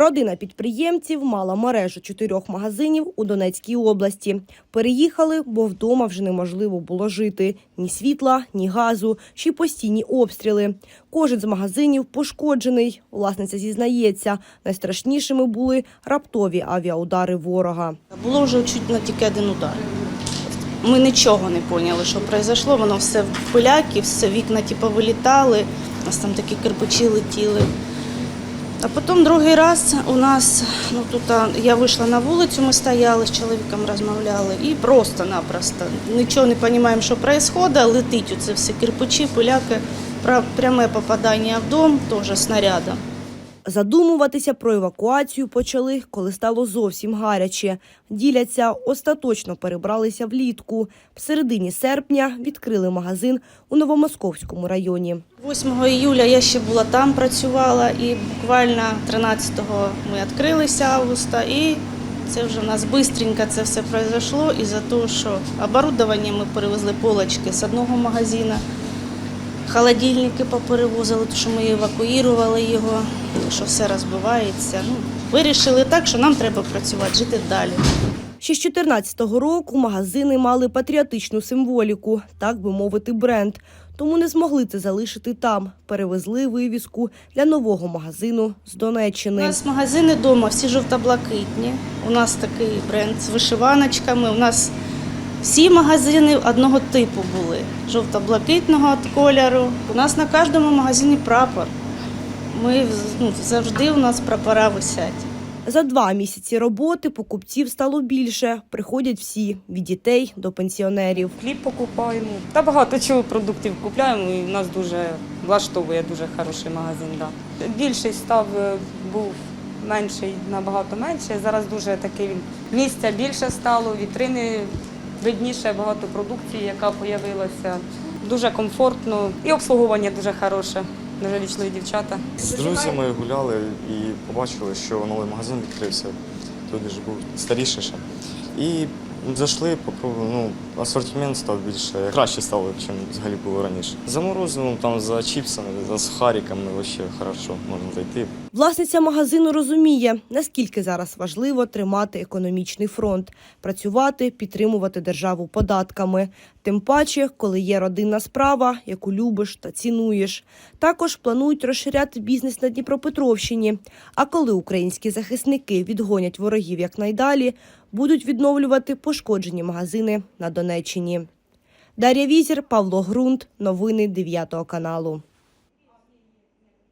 Родина підприємців мала мережу чотирьох магазинів у Донецькій області. Переїхали, бо вдома вже неможливо було жити. Ні світла, ні газу, ще й постійні обстріли. Кожен з магазинів пошкоджений. Власниця зізнається, найстрашнішими були раптові авіаудари ворога. Було вже чуть на тільки один удар. Ми нічого не поняли, що произошло. Воно все в пиляки, все вікна типу, вилітали, у нас там такі кирпичі летіли. А потім другий раз у нас, ну тут я вийшла на вулицю, ми стояли з чоловіком, розмовляли, і просто-напросто нічого не розуміємо, що відбувається, летить оце все кирпичі, пиляки, пряме попадання в дом, теж снарядом. Задумуватися про евакуацію почали, коли стало зовсім гаряче. Діляться, остаточно перебралися влітку. В середині серпня відкрили магазин у Новомосковському районі. 8 июля я ще була там, працювала, і буквально 13-го ми відкрилися августа, і це вже в нас швидко це все произошло із-за того, що оборудовання ми перевезли полочки з одного магазину, холодильники поперевозили, тому що ми евакуювали його, що все розбивається. Ну, вирішили так, що нам треба працювати, жити далі. Ще з 14-го року магазини мали патріотичну символіку, так би мовити, бренд. Тому не змогли це залишити там. Перевезли вивіску для нового магазину з У Донеччини. нас магазини вдома всі жовто-блакитні. У нас такий бренд з вишиваночками. У нас всі магазини одного типу були жовто-блакитного кольору. У нас на кожному магазині прапор. Ми ну, завжди у нас прапора висять. За два місяці роботи покупців стало більше. Приходять всі від дітей до пенсіонерів. Хліб покупаємо. Та багато чого продуктів купляємо, і в нас дуже влаштовує дуже хороший магазин. Да. Більший став е, був менший, набагато менший. Зараз дуже такий він місця більше стало, вітрини видніше, багато продукції, яка з'явилася. Дуже комфортно і обслуговування дуже хороше. Дуже вічливі дівчата. З друзями гуляли і побачили, що новий магазин відкрився. Тут ж був старіший ще. І зайшли, попробували, ну, асортимент став більше, краще стало, ніж взагалі було раніше. За морозивом, там, за чіпсами, за сухариками, взагалі хорошо можна зайти. Власниця магазину розуміє, наскільки зараз важливо тримати економічний фронт, працювати, підтримувати державу податками. Тим паче, коли є родинна справа, яку любиш та цінуєш. Також планують розширяти бізнес на Дніпропетровщині. А коли українські захисники відгонять ворогів якнайдалі, будуть відновлювати пошкоджені магазини на Донеччині. Дар'я Візір, Павло Грунт. Новини 9 каналу.